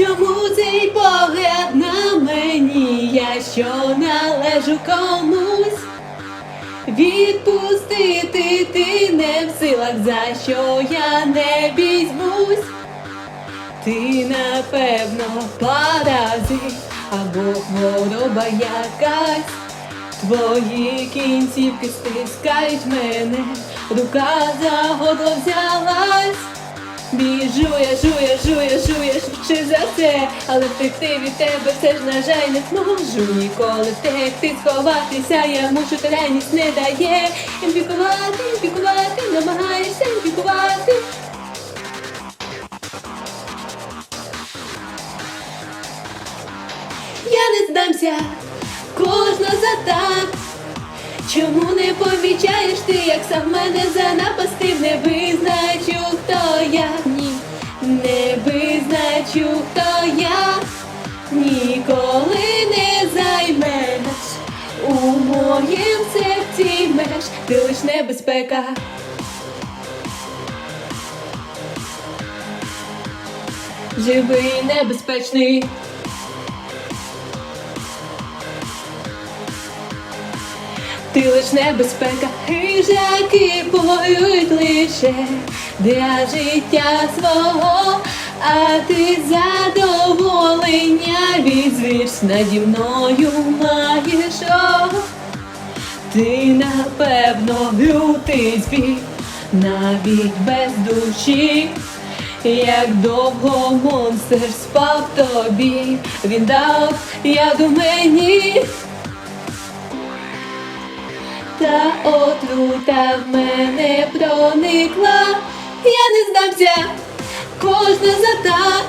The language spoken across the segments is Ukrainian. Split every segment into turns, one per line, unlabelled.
Чому цей погляд на мені? Я що належу комусь? Відпустити ти не в силах, за що я не візьмусь. Ти напевно паразит або хвороба якась. Твої кінцівки стискають мене, рука за горло взялась. Біжу, я жую, жую, жую, швидше за все, але втекти від тебе все ж, на жаль, не зможу ніколи втекти, сховатися, я мушу реальність не дає. Імпікувати, імпікувати, намагаєшся імпікувати. Я не здамся, кожна за так. Чому не помічаєш ти, як сам мене занапастив, не визначу, небезпека. Живий небезпечний. Ти лиш небезпека, хижаки полюють лише для життя свого, а ти задоволення візвіш наді мною маєш. Ти напевно лютий звір, навіть без душі. Як довго монстр спав тобі, він дав яду мені. Та отрута в мене проникла, я не здамся, кожна за так.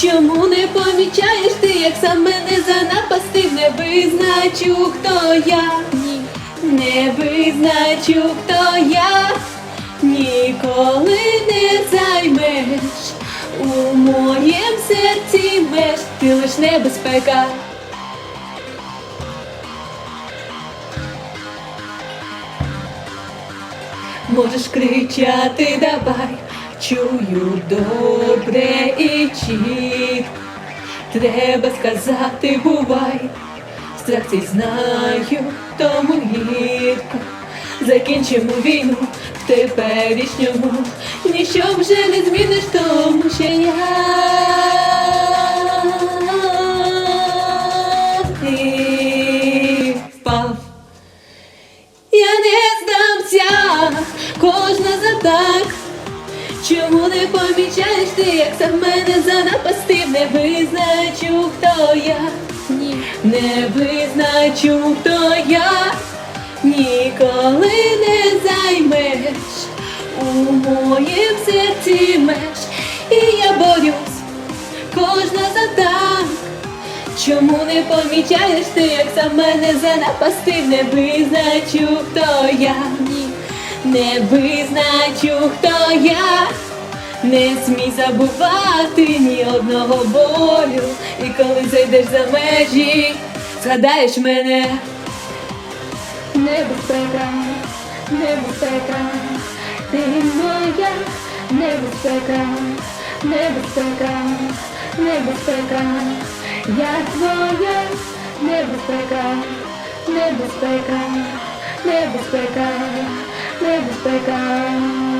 Чому не помічаєш ти, як сам мене занапастив, не визначу, хто я, ні, не визначу, хто я, ніколи не займеш. У моєм серці меж, ти лиш небезпека. Можеш кричати давай, чую добре і чітко. Треба сказати бувай, страх цей знаю, тому гідко. Закінчимо війну в теперішньому, ніщо вже не зміниш, тому що я ти впав. Я не здамся, кожна за так. Чому не помічаєш ти, як сам мене занапастив, не визначу, хто я, не визначу, хто я, ніколи не займеш у моїм серці меж, і я борюсь, кожна за так. Чому не помічаєш ти, як сам мене занапастив, не визначу, хто я, не визначу, хто я, не смій забувати ні одного болю, і коли зайдеш за межі, згадаєш мене.
Небезпека, небезпека, ти моя небезпека, небезпека, небезпека, я твоя небезпека, небезпека, небезпека, небезпека.